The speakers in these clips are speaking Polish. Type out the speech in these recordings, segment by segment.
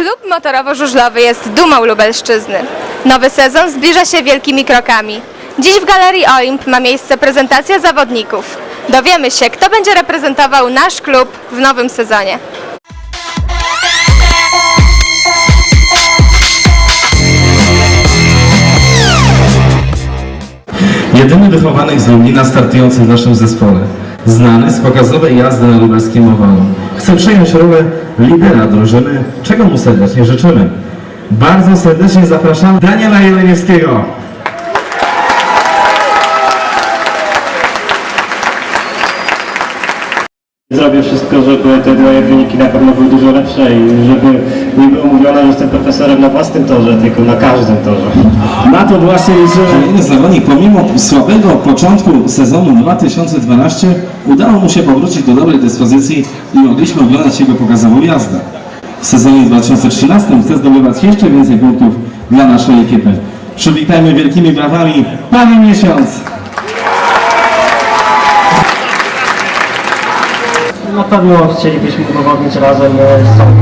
Klub motorowo-żużlowy jest dumą Lubelszczyzny. Nowy sezon zbliża się wielkimi krokami. Dziś w Galerii Olimp ma miejsce prezentacja zawodników. Dowiemy się, kto będzie reprezentował nasz klub w nowym sezonie. Jedyny wychowanek z Lublina startujący w naszym zespole. Znany z pokazowej jazdy na lubelskim owalu. Chce przejąć rolę lidera drużyny, czego mu serdecznie życzymy. Bardzo serdecznie zapraszamy Daniela Jeleniewskiego. Zrobię wszystko, żeby te moje wyniki na pewno były dużo lepsze i żeby nie było mówione, że jestem profesorem na własnym torze, tylko na każdym torze. Na to właśnie. Kolejny zawodnik, pomimo słabego początku sezonu 2012, udało mu się powrócić do dobrej dyspozycji i mogliśmy oglądać jego pokazową jazdę. W sezonie 2013 chce zdobywać jeszcze więcej punktów dla naszej ekipy. Przywitajmy wielkimi brawami Pani Miesiąc! Na pewno chcielibyśmy udowodnić razem e, z sobą.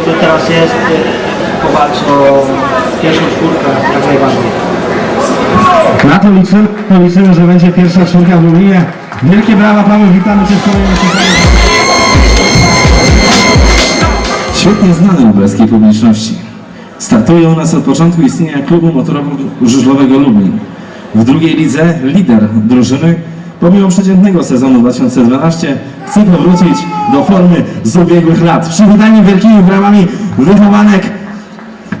Który teraz jest, e, powalczy o pierwszą czwórkę jak najbardziej. Na to liczymy, to liczymy, że będzie pierwsza czwórka w Lublinie. Wielkie brawa Paweł, witamy Cię w kolejnym. Świetnie znany lubelskiej publiczności. Startuje u nas od początku istnienia klubu motorowo-żużlowego Lublin. W drugiej lidze lider drużyny, pomimo przeciętnego sezonu 2012, chce powrócić do formy z ubiegłych lat. Przywitajmy wielkimi brawami wychowanek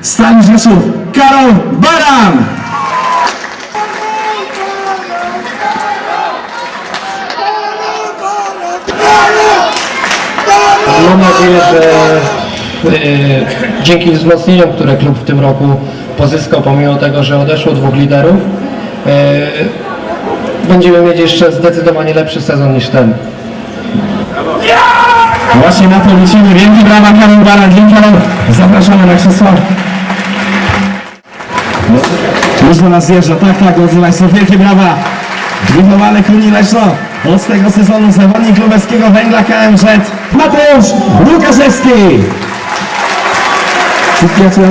Stali Rzeszów, Karol Baran! Mam nadzieję, że e, dzięki wzmocnieniom, które klub w tym roku pozyskał, pomimo tego, że odeszło dwóch liderów, e, będziemy mieć jeszcze zdecydowanie lepszy sezon niż ten. Właśnie na to liczymy. Wielkie brawa Karol Baran. Dzięki. Zapraszamy na krzesło. Już do nas zjeżdża. Tak, tak, drodzy Państwo. Wielkie brawa. Wychowany Kuni Leszno. Od tego sezonu zawodnik lubelskiego węgla KMZ. Mateusz Łukaszewski. Przyjaciół.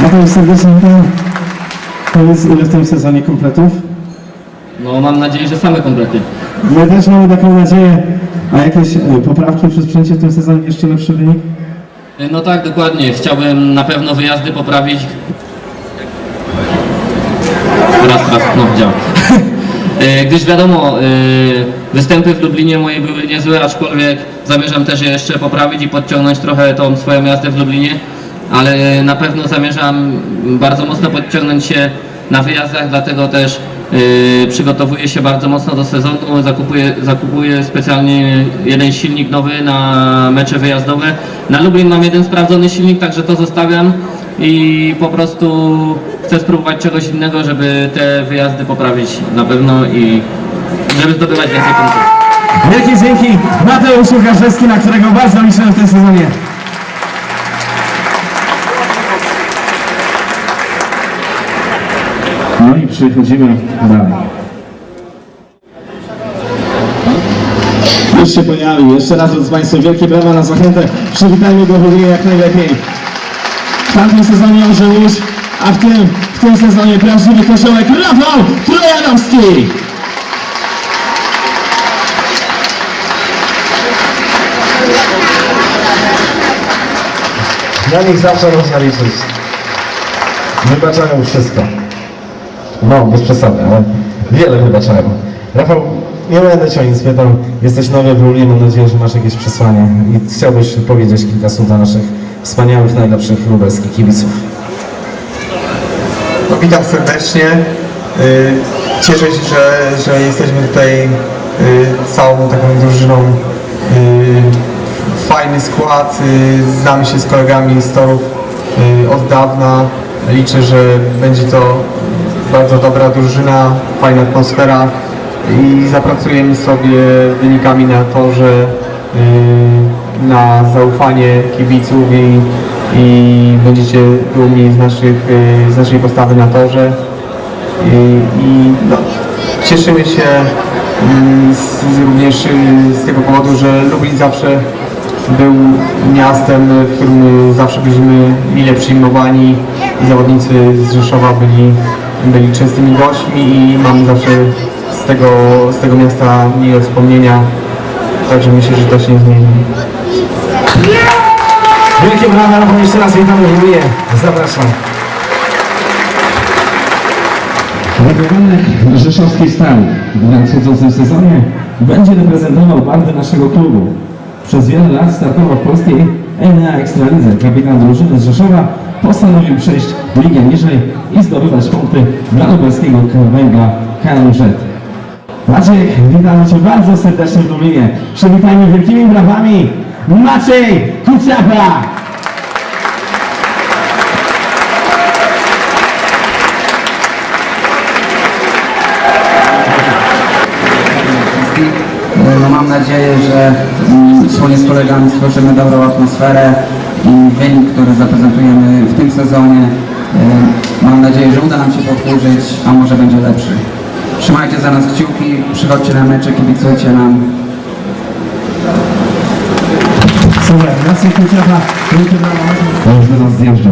Mateusz serdecznie witam. Powiedz ile w tym sezonie kompletów? No mam nadzieję, że same komplety. My też mamy taką nadzieję. A jakieś e, poprawki przy sprzęcie w tym sezonie jeszcze lepszy wynik? No tak, dokładnie. Chciałbym na pewno wyjazdy poprawić. Raz, raz, no działa. E, Gdyż wiadomo, e, występy w Lublinie moje były niezłe, aczkolwiek zamierzam też je jeszcze poprawić i podciągnąć trochę tą swoją jazdę w Lublinie, ale na pewno zamierzam bardzo mocno podciągnąć się na wyjazdach, dlatego też e, przygotowuję się bardzo mocno do sezonu, zakupuję, zakupuję specjalnie jeden silnik nowy na mecze wyjazdowe. Na Lublin mam jeden sprawdzony silnik, także to zostawiam i po prostu chcę spróbować czegoś innego, żeby te wyjazdy poprawić na pewno i żeby zdobywać więcej punktów. Wielkie dzięki Mateusz Łukaszewski, na którego bardzo liczyłem w tym sezonie. No i przechodzimy dalej. Już się pojawił. Jeszcze raz drodzy Państwo, wielkie brawa na zachętę. Przywitajmy go w jak najlepiej. W tamtym sezonie Orzełusz, a w tym, w tym sezonie prawdziwy koziołek Rafał Trojanowski. Na nich zawsze liczyć. Wybaczają wszystko. No, bez przesady, ale wiele wybaczają. Rafał, nie będę Cię o nic pytał. Jesteś nowy w Lublinie, mam nadzieję, że masz jakieś przesłanie i chciałbyś powiedzieć kilka słów dla naszych wspaniałych, najlepszych lubelskich kibiców. No, witam serdecznie. Y, Cieszę się, że, że jesteśmy tutaj y, całą taką drużyną. Y, Fajny skład, znamy się z kolegami z torów od dawna. Liczę, że będzie to bardzo dobra drużyna, fajna atmosfera i zapracujemy sobie wynikami na torze, y, na zaufanie kibiców i, i będziecie dumni z, naszych, y, z naszej postawy na torze. I, i no, cieszymy się mm, z również y, z tego powodu, że Lublin zawsze był miastem, w którym zawsze byliśmy mile przyjmowani i zawodnicy z Rzeszowa byli, byli częstymi gośćmi i mam zawsze z tego, z tego miasta miłe wspomnienia, także myślę, że to się nie zmieni. Wielkie brawa, Rafał, jeszcze raz witamy w Lublinie. Zapraszam. Wybranek rzeszowskiej stali w nadchodzącym sezonie będzie reprezentował barwy naszego klubu. Przez wiele lat startował w polskiej ENA Ekstralidze. Kapitan drużyny z Rzeszowa postanowił przejść ligę niżej i zdobywać punkty dla lubelskiego węgla KNZ. Maciek, witamy Cię bardzo serdecznie w Lublinie. Przywitajmy wielkimi brawami Maciej Kuciapa! No mam nadzieję, że mm, wspólnie z kolegami stworzymy dobrą atmosferę i wynik, który zaprezentujemy w tym sezonie, y, mam nadzieję, że uda nam się powtórzyć, a może będzie lepszy. Trzymajcie za nas kciuki, przychodźcie na mecze, kibicujcie nam. Kuciapa, wielkie brawa. To już do nas zjeżdża.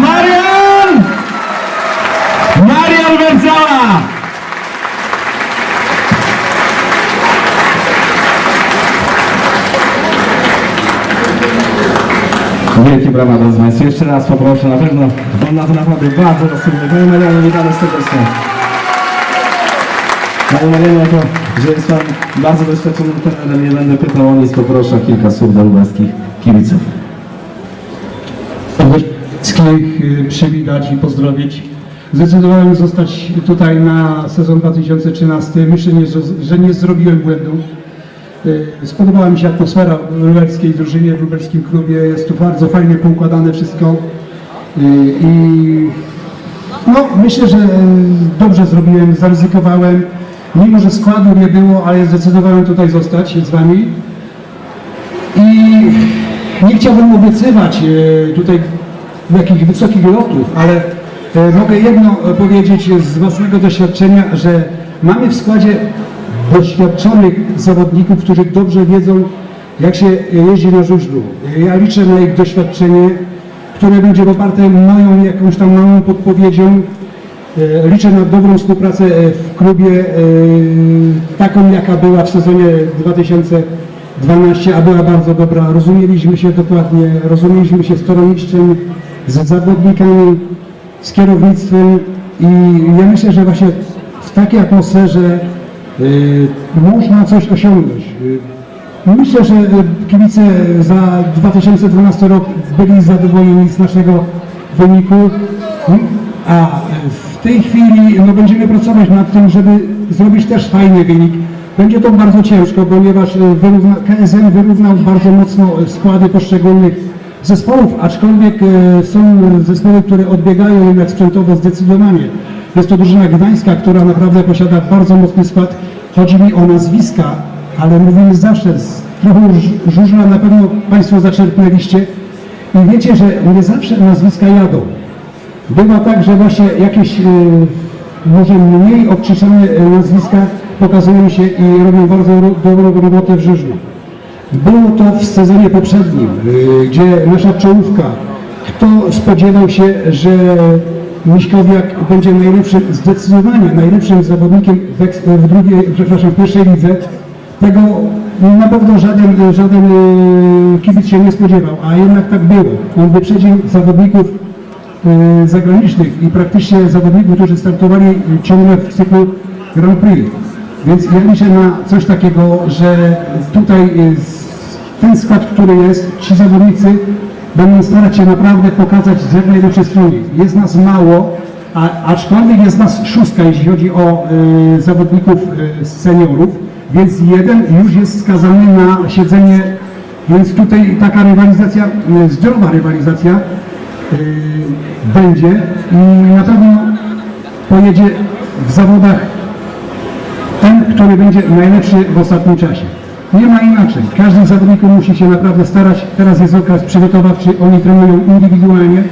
Marian! Marian Wędzała! Wielkie brawa do Państwa. Jeszcze raz poproszę, na pewno on na to naprawdę bardzo rozsądny. Panie Marianie, witamy serdecznie. Panie Marianie, jako że jest Pan bardzo doświadczonym trenerem, nie będę pytał o nic, poproszę o kilka słów do lubelskich kibiców. wszystkich y, przywitać i pozdrowić. Zdecydowałem zostać tutaj na sezon 2013. Myślę, że nie zrobiłem błędu. Y, Spodobała mi się atmosfera w lubelskiej drużynie, w lubelskim klubie. Jest tu bardzo fajnie poukładane wszystko. Y, I no, myślę, że y, dobrze zrobiłem, zaryzykowałem. Mimo, że składu nie było, ale zdecydowałem tutaj zostać z Wami. I nie chciałbym obiecywać e, tutaj jakichś wysokich lotów, ale e, mogę jedno e, powiedzieć z własnego doświadczenia, że mamy w składzie doświadczonych zawodników, którzy dobrze wiedzą, jak się jeździ na żużlu. Ja liczę na ich doświadczenie, które będzie poparte moją jakąś tam małą podpowiedzią. E, Liczę na dobrą współpracę e, w klubie, e, taką jaka była w sezonie 2012, a była bardzo dobra. Rozumieliśmy się dokładnie, rozumieliśmy się z toroniszczem, z zawodnikami, z kierownictwem i ja myślę, że właśnie w takiej atmosferze można coś osiągnąć. Y, Myślę, że y, kibice za 2012 rok byli zadowoleni z naszego wyniku, a w tej chwili no, będziemy pracować nad tym, żeby zrobić też fajny wynik. Będzie to bardzo ciężko, ponieważ y, wyrówna, KSN wyrównał bardzo mocno y, składy poszczególnych zespołów, aczkolwiek y, są zespoły, które odbiegają jednak sprzętowo zdecydowanie. Jest to drużyna gdańska, która naprawdę posiada bardzo mocny skład. Chodzi mi o nazwiska, ale mówimy zawsze, z trochę żu- żużla na pewno Państwo zaczerpnęliście i wiecie, że nie zawsze nazwiska jadą. Bywa tak, że właśnie jakieś y, może mniej okrzyczane y, nazwiska pokazują się i robią bardzo dobrą robotę w żużlu. Było to w sezonie poprzednim, y, gdzie nasza czołówka, kto spodziewał się, że Miśkowiak będzie najlepszym, zdecydowanie najlepszym zawodnikiem w, drugiej, przepraszam, w pierwszej lidze, tego na pewno żaden, żaden y, kibic się nie spodziewał, a jednak tak było. On wyprzedził zawodników y, zagranicznych i praktycznie zawodników, którzy startowali y, ciągle w cyklu Grand Prix. Więc ja liczę na coś takiego, że tutaj ten skład, który jest, ci zawodnicy będą starać się naprawdę pokazać z jak najlepszej strony. Jest nas mało, a, aczkolwiek jest nas szóstka, jeśli chodzi o y, zawodników y, seniorów, więc jeden już jest skazany na siedzenie, więc tutaj taka rywalizacja, y, zdrowa rywalizacja y, będzie i na pewno pojedzie w zawodach ten, który będzie najlepszy w ostatnim czasie. Nie ma inaczej. Każdy z zawodników musi się naprawdę starać. Teraz jest okres przygotowawczy, oni trenują indywidualnie.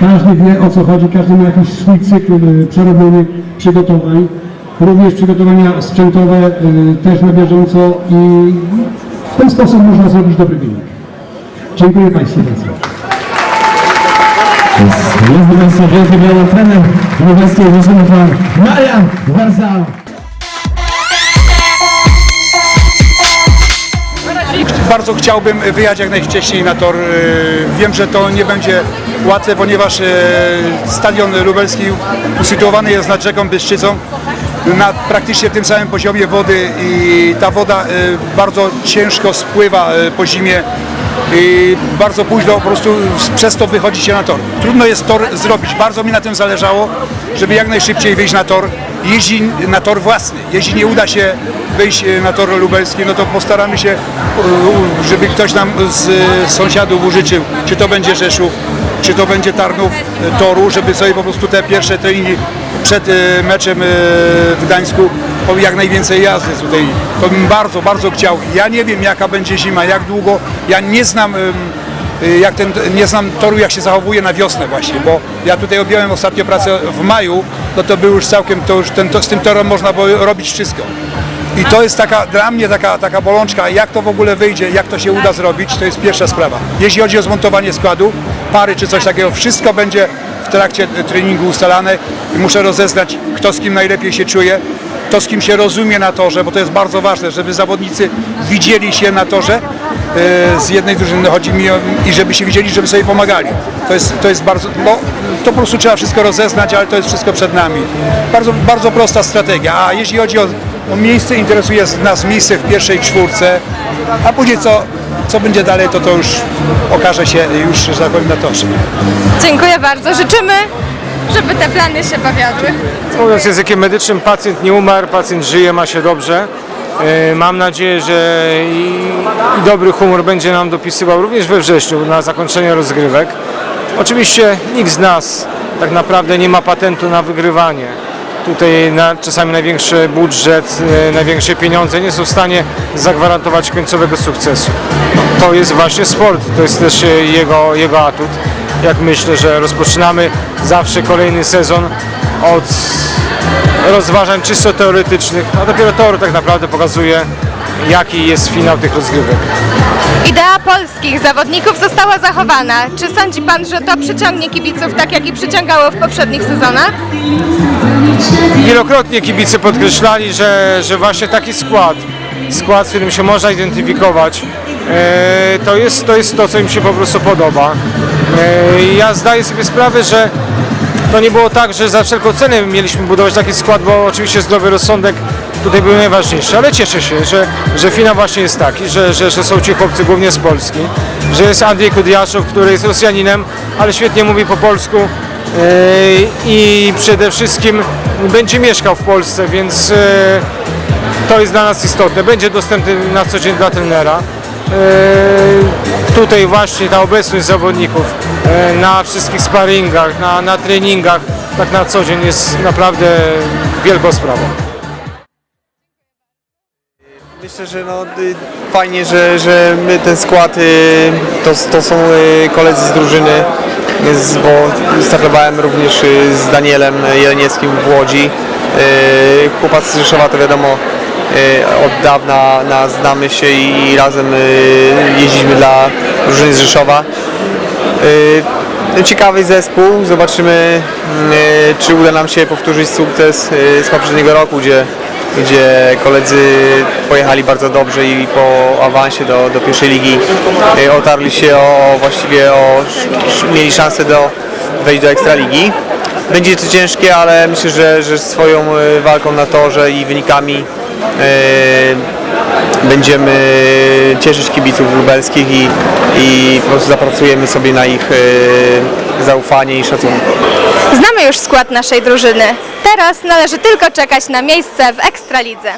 Każdy wie o co chodzi, każdy ma jakiś swój cykl y, przerobiony przygotowań, również przygotowania sprzętowe y, też na bieżąco i w ten sposób można zrobić dobry wynik. Dziękuję Państwu bardzo. Jest Państwa wielkie brawa trener lubelskiej drużyny pan Marian Warza. Bardzo chciałbym wyjechać jak najwcześniej na tor. Yy, Wiem, że to nie będzie łatwe, ponieważ yy, stadion lubelski usytuowany jest nad rzeką Bystrzycą na praktycznie tym samym poziomie wody i ta woda yy, bardzo ciężko spływa po zimie i bardzo późno po prostu przez to wychodzi się na tor. Trudno jest tor zrobić. Bardzo mi na tym zależało, żeby jak najszybciej wyjść na tor. Jeśli na tor własny, jeśli nie uda się wyjść e, na tor lubelski, no to postaramy się, e, żeby ktoś nam z e, sąsiadów użyczył, czy to będzie Rzeszów, czy to będzie Tarnów e, toru, żeby sobie po prostu te pierwsze treningi przed e, meczem e, w Gdańsku jak najwięcej jazdy tutaj. To bym bardzo, bardzo chciał. Ja nie wiem jaka będzie zima, jak długo. Ja nie znam jak ten, nie znam toru jak się zachowuje na wiosnę właśnie, bo ja tutaj objąłem ostatnio pracę w maju, no to był już całkiem, to już ten, to, z tym torem można było robić wszystko. I to jest taka, dla mnie taka, taka bolączka, jak to w ogóle wyjdzie, jak to się uda zrobić, to jest pierwsza sprawa. Jeśli chodzi o zmontowanie składu, pary czy coś takiego, wszystko będzie w trakcie treningu ustalane i muszę rozeznać, kto z kim najlepiej się czuje, kto z kim się rozumie na torze, bo to jest bardzo ważne, żeby zawodnicy widzieli się na torze e, z jednej drużyny, chodzi mi o, i żeby się widzieli, żeby sobie pomagali. To jest, to jest bardzo, no, to po prostu trzeba wszystko rozeznać, ale to jest wszystko przed nami. Bardzo, bardzo prosta strategia. A jeśli chodzi o, o miejsce, interesuje nas miejsce w pierwszej czwórce, a później co, co będzie dalej, to to już okaże się już, że tak powiem, na torze. Dziękuję bardzo. Życzymy, żeby te plany się powiodły. Mówiąc językiem medycznym, pacjent nie umarł, pacjent żyje, ma się dobrze. E, Mam nadzieję, że i, i dobry humor będzie nam dopisywał również we wrześniu na zakończenie rozgrywek. Oczywiście nikt z nas tak naprawdę nie ma patentu na wygrywanie. Tutaj na, czasami największy budżet, e, największe pieniądze nie są w stanie zagwarantować końcowego sukcesu. To jest właśnie sport, to jest też e, jego, jego atut. Jak myślę, że rozpoczynamy zawsze kolejny sezon od rozważań czysto teoretycznych, a dopiero tor tak naprawdę pokazuje, jaki jest finał tych rozgrywek. Idea polskich zawodników została zachowana. Czy sądzi Pan, że to przyciągnie kibiców tak, jak i przyciągało w poprzednich sezonach? Wielokrotnie kibice podkreślali, że, że właśnie taki skład, skład, z którym się można identyfikować, e, to, jest, to jest to, co im się po prostu podoba. E, ja zdaję sobie sprawę, że to nie było tak, że za wszelką cenę mieliśmy budować taki skład, bo oczywiście zdrowy rozsądek tutaj był najważniejszy, ale cieszę się, że, że finał właśnie jest taki, że, że, że są ci chłopcy głównie z Polski, że jest Andrzej Kudiaszow, który jest Rosjaninem, ale świetnie mówi po polsku e, i przede wszystkim będzie mieszkał w Polsce, więc e, to jest dla nas istotne. Będzie dostępny na co dzień dla trenera. E, Tutaj właśnie ta obecność zawodników e, na wszystkich sparingach, na, na treningach, tak na co dzień jest naprawdę wielką sprawą. Myślę, że no, y, fajnie, że, że my ten skład y, to, to są y, koledzy z drużyny, bo startowałem również y, z Danielem Jelenieckim w Łodzi. Y, Chłopacy z Rzeszowa to wiadomo y, od dawna na, znamy się i, razem jeździliśmy dla drużyny z Rzeszowa. Ciekawy zespół, zobaczymy czy uda nam się powtórzyć sukces z poprzedniego roku, gdzie gdzie koledzy pojechali bardzo dobrze i po awansie do, do pierwszej ligi y, otarli się o właściwie o, mieli szansę do wejść do Ekstraligi. Będzie to ciężkie, ale myślę, że, że swoją y, walką na torze i wynikami y, będziemy cieszyć kibiców lubelskich i, i po prostu zapracujemy sobie na ich y, zaufanie i szacunek. Znamy już skład naszej drużyny. Teraz należy tylko czekać na miejsce w Ekstralidze.